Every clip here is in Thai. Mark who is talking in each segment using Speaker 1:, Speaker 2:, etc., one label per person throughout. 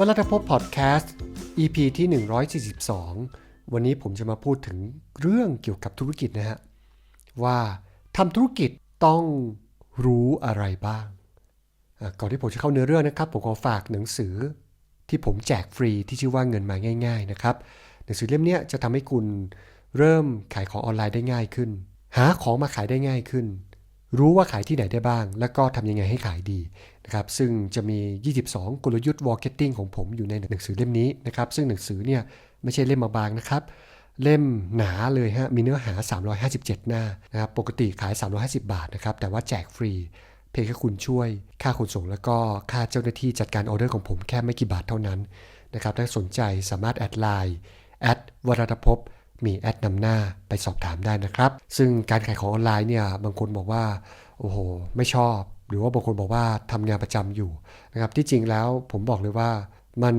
Speaker 1: วลทพบพอดแคสต์ EP ที่ 142 วันนี้ผมจะมาพูดถึงเรื่องเกี่ยวกับธุรกิจนะฮะ ว่าทำธุรกิจต้องรู้อะไรบ้าง ก่อนที่ผมจะเข้าเนื้อเรื่องนะครับ ผมขอฝากหนังสือที่ผมแจกฟรีที่ชื่อว่าเงินมาง่าย ๆ นะครับ หนังสือเล่มนี้จะทำให้คุณเริ่มขายของออนไลน์ได้ง่ายขึ้น หาของมาขายได้ง่ายขึ้น รู้ว่าขายที่ไหนได้บ้าง แล้วก็ทำยังไงให้ขายดีนะครับซึ่งจะมี 22 กลยุทธ์ marketing ของผมอยู่ในหนังสือเล่มนี้นะครับซึ่งหนังสือเนี่ยไม่ใช่เล่มบางนะครับ เล่มหนาเลยฮะมีเนื้อหา 357 หน้านะครับปกติขาย 350 บาทนะครับแต่ว่าแจกฟรี เพียงแค่คุณช่วย ค่าขนส่งแล้วก็ค่าเจ้าหน้าที่จัดการออเดอร์ของผมแค่ไม่กี่บาทเท่านั้นนะครับถ้าสนใจสามารถแอดไลน์แอดวรภพ มีแอดนำหน้าไปสอบถามได้นะครับ ซึ่งการขายของออนไลน์เนี่ยบางคนบอกว่าโอ้โห ไม่ชอบ หรือว่าบางคนบอกว่าทำงานประจำอยู่นะครับที่จริงแล้วผมบอกเลยว่ามัน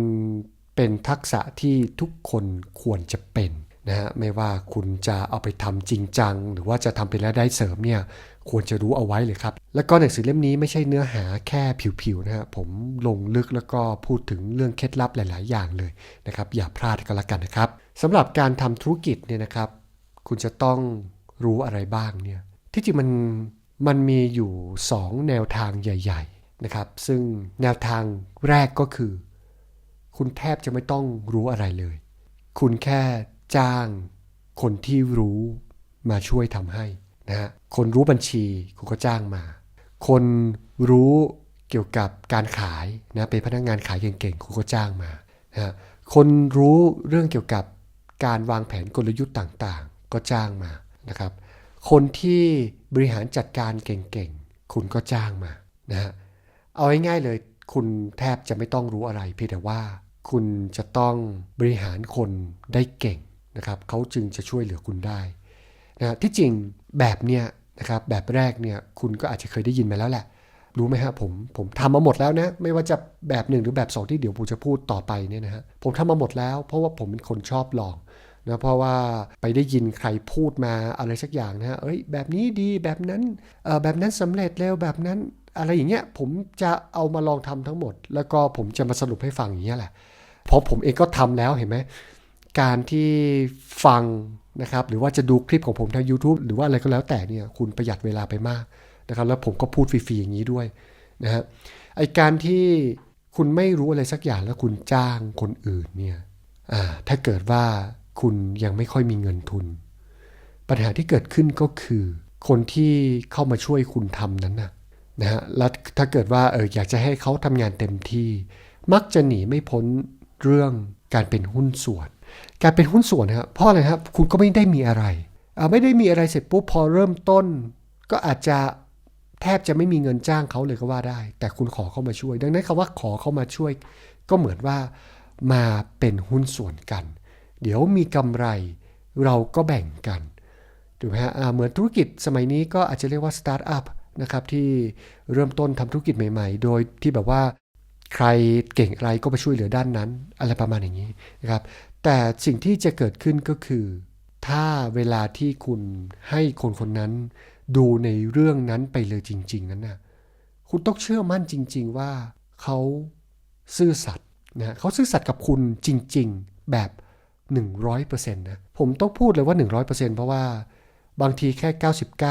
Speaker 1: เป็นทักษะที่ทุกคนควรจะเป็นนะฮะไม่ว่าคุณจะเอาไปทำจริงจัง หรือว่าจะทำเป็นรายได้เสริมเนี่ย ควรจะรู้เอาไว้เลยครับ แล้วก็หนังสือเล่มนี้ไม่ใช่เนื้อหาแค่ผิวๆนะฮะผมลงลึกแล้วก็พูดถึงเรื่องเคล็ดลับหลาย ๆ อย่างเลยนะครับ อย่าพลาดกันละกันนะครับสำหรับการทำธุรกิจเนี่ยนะครับ คุณจะต้องรู้อะไรบ้างเนี่ยที่จริงมันมันมีอยู่ 2 แนวทางใหญ่ ๆนะครับ ซึ่งแนวทางแรกก็คือ คุณแทบจะไม่ต้องรู้อะไรเลย คุณแค่จ้างคนที่รู้มาช่วยทำให้ นะฮะคนรู้บัญชีคุณก็จ้างมา คนรู้เกี่ยวกับการขายนะเป็นพนักงานขายเก่งๆคุณก็จ้างมานะฮะคนรู้เรื่องเกี่ยวกับการวางแผนกลยุทธ์ต่างๆ ก็จ้างมานะครับ คนที่บริหารจัดการเก่งๆ คุณก็จ้างมานะฮะเอาง่ายๆเลยคุณแทบจะไม่ต้องรู้อะไร เพียงแต่ว่าคุณจะต้องบริหารคนได้เก่งนะครับเขาจึงจะช่วยเหลือคุณได้ นะที่จริงแบบเนี้ยนะครับแบบแรกเนี่ยคุณก็อาจจะเคยได้ยินมาแล้วแหละ รู้ไหมฮะผมผมทำมาหมดแล้วนะ ไม่ว่าจะแบบหนึ่งหรือแบบสองที่เดี๋ยวผมจะพูดต่อไปเนี่ยนะฮะผมทำมาหมดแล้ว เพราะว่าผมเป็นคนชอบลองนะเพราะว่าไปได้ยินใครพูดมาอะไรสักอย่างนะฮะเอ้ยแบบนี้ดีแบบนั้นเออแบบนั้นสำเร็จเร็วแบบนั้นอะไรอย่างเงี้ยผมจะเอามาลองทำทั้งหมด แล้วก็ผมจะมาสรุปให้ฟังอย่างเงี้ยแหละเพราะผมเองก็ทำแล้วเห็นไหม การที่ฟังนะครับหรือว่าจะดูคลิปของผมทาง YouTube หรือว่าอะไรก็แล้วแต่เนี่ยคุณประหยัดเวลาไปมากนะครับแล้วผมก็พูดฟรีๆอย่างนี้ด้วยนะฮะไอการที่คุณไม่รู้อะไรสักอย่างแล้วคุณจ้างคนอื่นเนี่ยถ้าเกิดว่าคุณยังไม่ค่อยมีเงินทุน ปัญหาที่เกิดขึ้นก็คือคนที่เข้ามาช่วยคุณทำนั้นนะนะฮะแล้วถ้าเกิดว่าเอออยากจะให้เขาทำงานเต็มที่ มักจะหนีไม่พ้นเรื่องการเป็นหุ้นส่วน การเป็นหุ้นส่วนนะครับเพราะอะไรครับคุณก็ไม่ได้มีอะไร ไม่ได้มีอะไรเสร็จปุ๊บพอเริ่มต้น ก็อาจจะแทบจะไม่มีเงินจ้างเขาเลยก็ว่าได้ แต่คุณขอเข้ามาช่วย ดังนั้นคำว่าขอเข้ามาช่วย ก็เหมือนว่ามาเป็นหุ้นส่วนกัน เดี๋ยวมีกำไรเราก็แบ่งกันถูกไหมฮะเหมือนธุรกิจสมัยนี้ก็อาจจะเรียกว่าสตาร์ทอัพนะครับที่เริ่มต้นทำธุรกิจใหม่ ๆ โดยที่แบบว่าใครเก่งอะไรก็ไปช่วยเหลือด้านนั้น อะไรประมาณอย่างนี้นะครับ แต่สิ่งที่จะเกิดขึ้นก็คือ ถ้าเวลาที่คุณให้คนคนนั้นดูในเรื่องนั้นไปเลยจริง ๆ นั้นนะคุณต้องเชื่อมั่นจริง ๆ ว่าเขาซื่อสัตย์นะเขาซื่อสัตย์กับคุณจริง ๆ แบบ 100%นะผมต้องพูดเลยว่า 100%เพราะว่าบางทีแค่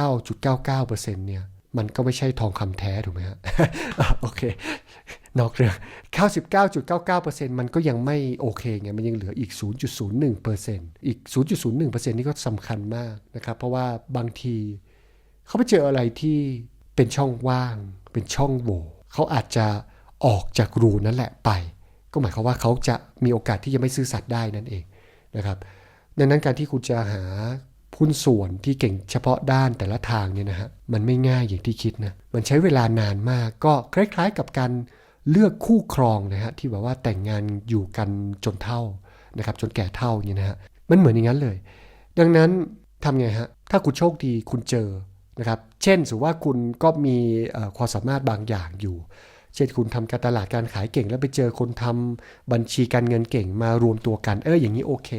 Speaker 1: 99.99%เนี่ย มันก็ไม่ใช่ทองคำแท้ถูกไหมฮะ โอเค นอกเรื่อง 99.99%มันก็ยังไม่โอเคไง มันยังเหลืออีก 0.01%อีก 0.01%นี่ก็สำคัญมากนะครับ เพราะว่าบางทีเขาไปเจออะไรที่เป็นช่องว่าง เป็นช่องโหว่เขาอาจจะออกจากรูนั่นแหละไป ก็หมายความว่าเขาจะมีโอกาสที่จะไม่ซื่อสัตย์ได้นั่นเองนะครับ ดังนั้นการที่คุณจะหาหุ้นส่วนที่เก่งเฉพาะด้านแต่ละทางเนี่ยนะฮะมันไม่ง่ายอย่างที่คิดนะมันใช้เวลานานมากก็คล้ายๆกับการ เลือกคู่ครองนะฮะที่แบบว่าแต่งงานอยู่กันจนเท่านะครับจนแก่เท่าอย่างนี้นะฮะมันเหมือนอย่างนั้นเลย ดังนั้นทำไงฮะถ้าคุณโชคดีคุณเจอนะครับเช่นสมมติว่าคุณก็มีความสามารถบางอย่างอยู่ เช่นคุณทำการตลาดการขายเก่ง แล้วไปเจอคนทำบัญชีการเงินเก่งมารวมตัวกันเอออย่างนี้โอเค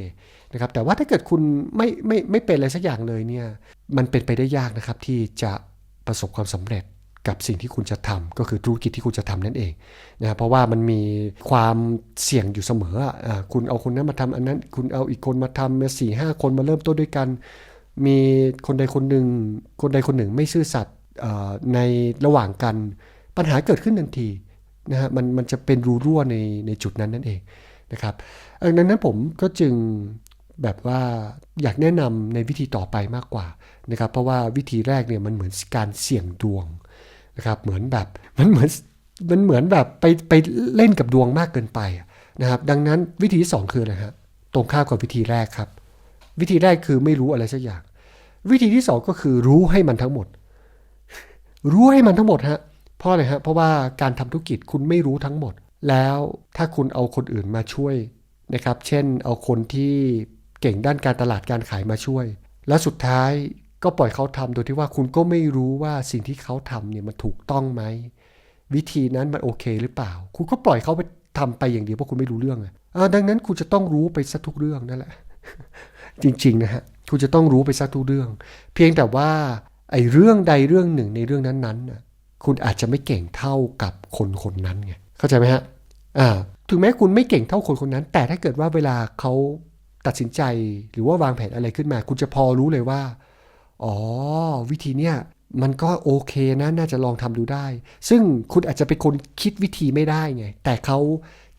Speaker 1: นะครับแต่ว่าถ้าเกิดคุณไม่ไม่ไม่เป็นอะไรสักอย่างเลยเนี่ยมันเป็นไปได้ยากนะครับที่จะประสบความสำเร็จ กับสิ่งที่คุณจะทำก็คือธุรกิจที่คุณจะทำนั่นเองนะเพราะว่ามันมีความเสี่ยงอยู่เสมออะอ่าคุณเอาคนนั้นมาทำอันนั้น คุณเอาอีกคนมาทำมาสี่ห้าคนมาเริ่มต้นด้วยกัน มีคนใดคนหนึ่ง คนใดคนหนึ่งไม่ซื่อสัตย์อ่อในระหว่างกัน ปัญหาเกิดขึ้นทันทีนะฮะมันมันจะเป็นรูรั่วในในจุดนั้นนั่นเองนะครับดังนั้นผมก็จึงแบบว่าอยากแนะนำในวิธีต่อไปมากกว่านะครับเพราะว่าวิธีแรกเนี่ยมันเหมือนการเสี่ยงดวง นะครับเหมือนแบบมันเหมือนมันเหมือนแบบไปไปเล่นกับดวงมากเกินไปนะครับดังนั้นวิธีที่สองคืออะไรฮะตรงข้ามกับวิธีแรกครับ วิธีแรกคือไม่รู้อะไรสักอย่าง วิธีที่สองก็คือรู้ให้มันทั้งหมด รู้ให้มันทั้งหมดฮะเพราะอะไรฮะเพราะว่าการทำธุรกิจคุณไม่รู้ทั้งหมด แล้วถ้าคุณเอาคนอื่นมาช่วยนะครับ เช่นเอาคนที่เก่งด้านการตลาดการขายมาช่วย แล้วสุดท้าย ก็ปล่อยเขาทำโดยที่ว่าคุณก็ไม่รู้ว่าสิ่งที่เขาทำเนี่ยมันถูกต้องไหม วิธีนั้นมันโอเคหรือเปล่า คุณก็ปล่อยเขาไปทำไปอย่างเดียวเพราะคุณไม่รู้เรื่องอะอ่าดังนั้นคุณจะต้องรู้ไปซะทุกเรื่องนั่นแหละ จริงๆนะฮะคุณจะต้องรู้ไปซะทุกเรื่อง เพียงแต่ว่าไอ้เรื่องใดเรื่องหนึ่งในเรื่องนั้นๆน่ะคุณอาจจะไม่เก่งเท่ากับคนคนนั้นไงเข้าใจไหมฮะอ่าถึงแม้คุณไม่เก่งเท่าคนคนนั้น แต่ถ้าเกิดว่าเวลาเขาตัดสินใจหรือว่าวางแผนอะไรขึ้นมา คุณจะพอรู้เลยว่า อ๋อ วิธีเนี้ยมันก็โอเคนะน่าจะลองทำดูได้ ซึ่งคุณอาจจะเป็นคนคิดวิธีไม่ได้ไง แต่เขา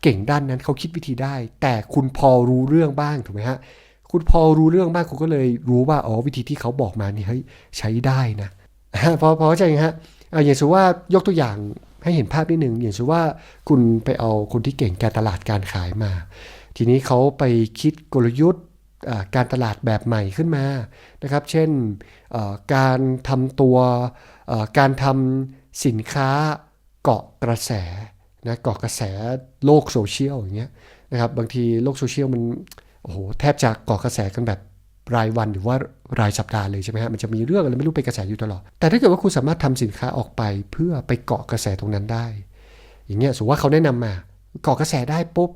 Speaker 1: เก่งด้านนั้นเขาคิดวิธีได้ แต่คุณพอรู้เรื่องบ้างถูกไหมฮะ คุณพอรู้เรื่องบ้างคุณก็เลยรู้ว่าอ๋อวิธีที่เขาบอกมานี่เฮ้ยใช้ได้นะพอพอเข้าใจไหมฮะเอะอย่างเช่นว่ายกตัวอย่างให้เห็นภาพนิดหนึ่งอย่างเช่นว่าคุณไปเอาคนที่เก่งการตลาดการขายมา ทีนี้เขาไปคิดกลยุทธ์ การตลาดแบบใหม่ขึ้นมานะครับ เช่นการทำตัวการทำสินค้าเกาะกระแสนะเกาะกระแสโลกโซเชียลอย่างเงี้ยนะครับบางทีโลกโซเชียลมันโอ้โหแทบจะเกาะกระแสกันแบบรายวันหรือว่ารายสัปดาห์เลยใช่ไหมฮะมันจะมีเรื่องอะไรไม่รู้เป็นกระแสอยู่ตลอด แต่ถ้าเกิดว่าคุณสามารถทำสินค้าออกไปเพื่อไปเกาะกระแสตรงนั้นได้ อย่างเงี้ยสมมติว่าเขาแนะนำมาเกาะกระแสได้ปุ๊บ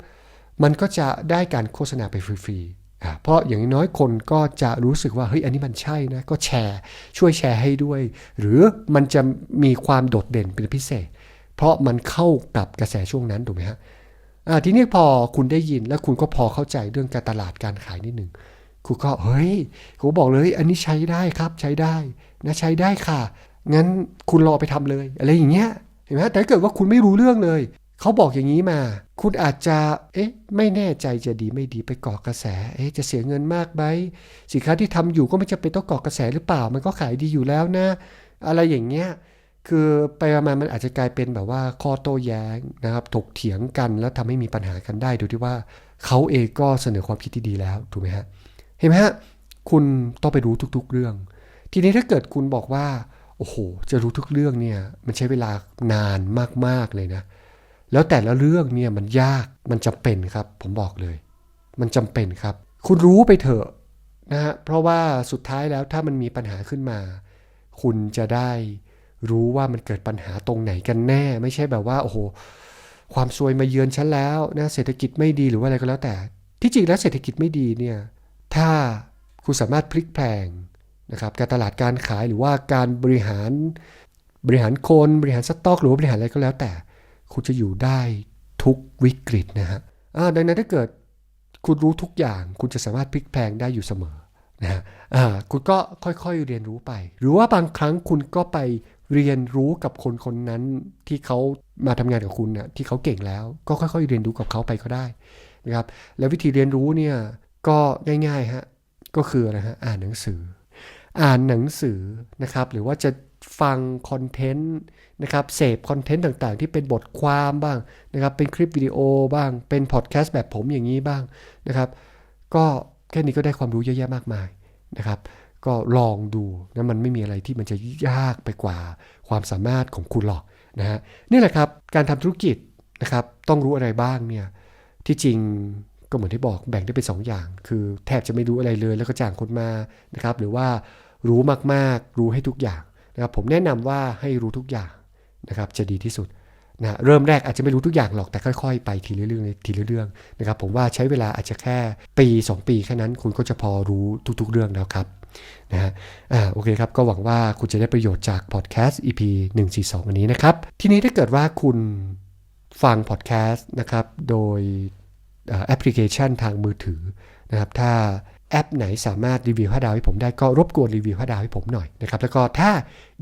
Speaker 1: มันก็จะได้การโฆษณาไปฟรีๆ เพราะอย่างน้อยคนก็จะรู้สึกว่าเฮ้ยอันนี้มันใช่นะก็แชร์ช่วยแชร์ให้ด้วย หรือมันจะมีความโดดเด่นเป็นพิเศษ เพราะมันเข้ากับกระแสช่วงนั้นถูกไหมฮะทีนี้พอคุณได้ยินแล้วคุณก็พอเข้าใจเรื่องการตลาดการขายนิดหนึ่งคุณก็เฮ้ยคุณบอกเลย อันนี้ใช้ได้ครับใช้ได้นะใช้ได้ค่ะ งั้นคุณรอไปทำเลย อะไรอย่างเงี้ยเห็นไหมแต่ถ้าเกิดว่าคุณไม่รู้เรื่องเลย เขาบอกอย่างนี้มา คุณอาจจะ เอ๊ะ ไม่แน่ใจจะดีไม่ดีไปกาะกระแส เอ๊ะ จะเสียเงินมากไหมสินค้าที่ทำอยู่ก็ไม่จำเป็นต้องกาะกระแสหรือเปล่า มันก็ขายดีอยู่แล้วนะ อะไรอย่างเงี้ย คือไปมามันอาจจะกลายเป็นแบบว่าข้อโต้แย้งนะครับ ถกเถียงกันแล้วทำให้มีปัญหากันได้ โดยที่ว่าเขาเองก็เสนอความคิดที่ดีแล้ว ถูกไหมฮะ เห็นไหมฮะ คุณต้องไปรู้ทุก ๆ เรื่อง ทีนี้ถ้าเกิดคุณบอกว่า โอ้โห จะรู้ทุกเรื่องเนี่ย มันใช้เวลานานมากๆเลยนะ แล้วแต่ละเรื่องเนี่ยมันยากมันจำเป็นครับ ผมบอกเลย มันจำเป็นครับ คุณรู้ไปเถอะนะฮะเพราะว่าสุดท้ายแล้วถ้ามันมีปัญหาขึ้นมา คุณจะได้รู้ว่ามันเกิดปัญหาตรงไหนกันแน่ ไม่ใช่แบบว่า โอ้โหความซวยมาเยือนฉันแล้วนะเศรษฐกิจไม่ดีหรือว่าอะไรก็แล้วแต่ ที่จริงแล้วเศรษฐกิจไม่ดีเนี่ยถ้าคุณสามารถพลิกแพลงนะครับการตลาดการขายหรือว่าการบริหารบริหารคนบริหารสต็อก หรือว่าบริหารอะไรก็แล้วแต่ คุณจะอยู่ได้ทุกวิกฤตนะฮะอ่าดังนั้นถ้าเกิดคุณรู้ทุกอย่าง คุณจะสามารถพลิกแพลงได้อยู่เสมอนะฮะอ่าคุณก็ค่อยๆเรียนรู้ไป หรือว่าบางครั้งคุณก็ไปเรียนรู้กับคนคนนั้นที่เขามาทำงานกับคุณน่ะที่เขาเก่งแล้ว ก็ค่อยๆ เรียนรู้กับเขาไปก็ได้นะครับแล้ววิธีเรียนรู้เนี่ยก็ง่ายๆฮะก็คืออะไรฮะอ่านหนังสือ อ่านหนังสือนะครับหรือว่าจะ ฟังคอนเทนต์นะครับเสพคอนเทนต์ต่างๆ ที่เป็นบทความบ้างนะครับ เป็นคลิปวิดีโอบ้าง เป็นพอดแคสต์แบบผมอย่างนี้บ้างนะครับ ก็แค่นี้ก็ได้ความรู้เยอะแยะมากมายนะครับ ก็ลองดูนะมันไม่มีอะไรที่มันจะยากไปกว่าความสามารถของคุณหรอกนะฮะนี่แหละครับการทำธุรกิจนะครับต้องรู้อะไรบ้างเนี่ยที่จริงก็เหมือนที่บอกแบ่งได้เป็นสองอย่าง คือแทบจะไม่รู้อะไรเลยแล้วก็จ้างคนมานะครับหรือว่ารู้มากๆ รู้ให้ทุกอย่าง นะครับผมแนะนำว่าให้รู้ทุกอย่างนะครับจะดีที่สุดนะเริ่มแรกอาจจะไม่รู้ทุกอย่างหรอกแต่ค่อยๆ ไปทีละเรื่องทีละเรื่องนะครับผมว่าใช้เวลาอาจจะแค่ปี 2 ปีแค่นั้นคุณก็จะพอรู้ทุกๆเรื่องแล้วครับนะฮะอ่าโอเคครับ ก็หวังว่าคุณจะได้ประโยชน์จากพอดแคสต์ EP 142วันนี้นะครับ ทีนี้ถ้าเกิดว่าคุณฟังพอดแคสต์นะครับ โดยแอปพลิเคชันทางมือถือนะครับ ถ้า แอปไหนสามารถรีวิว5ดาวให้ผมได้ก็รบกวนรีวิว5ดาวให้ผมหน่อยนะครับแล้วก็ถ้า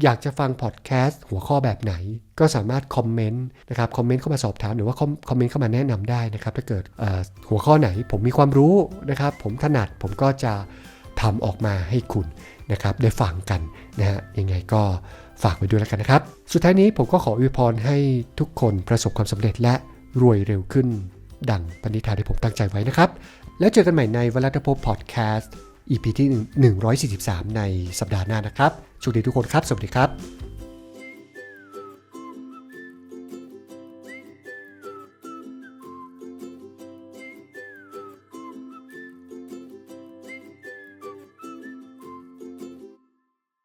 Speaker 1: อยากจะฟังพอดแคสต์หัวข้อแบบไหน ก็สามารถคอมเมนต์นะครับคอมเมนต์เข้ามาสอบถามหรือว่าคอมเมนต์เข้ามาแนะนำได้นะครับถ้าเกิดหัวข้อไหนผมมีความรู้นะครับผมถนัดผมก็จะทำออกมาให้คุณนะครับได้ฟังกันนะฮะยังไงก็ฝากไว้ด้วยแล้วกันนะครับ สุดท้ายนี้ผมก็ขออวยพรให้ทุกคนประสบความสำเร็จและรวยเร็วขึ้น ดังปณิธานที่ผมตั้งใจไว้นะครับ แล้วเจอกันใหม่ในวลัตภพพอดแคสต์ EP ที่ 143 ในสัปดาห์หน้านะครับโชคดีทุกคนครับ สวัสดีครับ